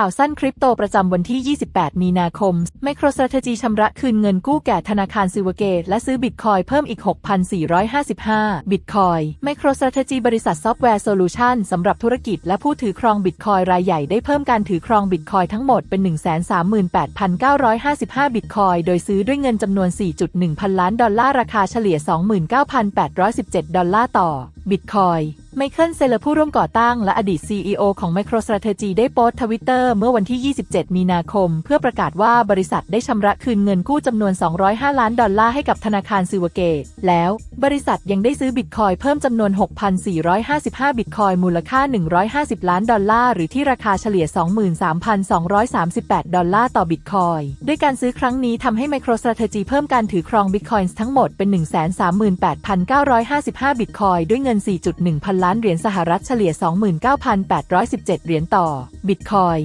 ข่าวสั้นคริปโตประจำวันที่ 28 มีนาคม MicroStrategy ชำระคืนเงินกู้แก่ธนาคารซิวเกต และซื้อบิตคอยเพิ่มอีก 6,455 บิตคอย MicroStrategy บริษัทซอฟต์แวร์โซลูชันสำหรับธุรกิจและผู้ถือครองบิตคอยรายใหญ่ได้เพิ่มการถือครองบิตคอยทั้งหมดเป็น 138,955 บิตคอยโดยซื้อด้วยเงินจำนวน 4.1 พันล้านดอลลาร์ราคาเฉลี่ย 29,817 ดอลลาร์ต่อ บิตคอยไมเคิลเซเลอร์ผู้ร่วมก่อตั้งและอดีต CEO ของ MicroStrategy ได้โพสต์ทวิตเตอร์เมื่อวันที่ 27 มีนาคม เพื่อประกาศว่าบริษัทได้ชำระคืนเงินกู้จำนวน 205 ล้านดอลลาร์ให้กับธนาคารซิวเกตแล้ว บริษัทยังได้ซื้อบิตคอยเพิ่มจำนวน 6,455 บิตคอยมูลค่า 150 ล้านดอลลาร์ หรือที่ราคาเฉลี่ย 23,238 ดอลลาร์ต่อบิตคอยด้วยการซื้อครั้งนี้ทำให้ MicroStrategy เพิ่มการถือครองบิตคอยน์ทั้งหมดเป็น 138,955 บิตคอยด้วยเงิน4.1 พันล้านเหรียญสหรัฐเฉลี่ย 29,817 เหรียญต่อ บิตคอย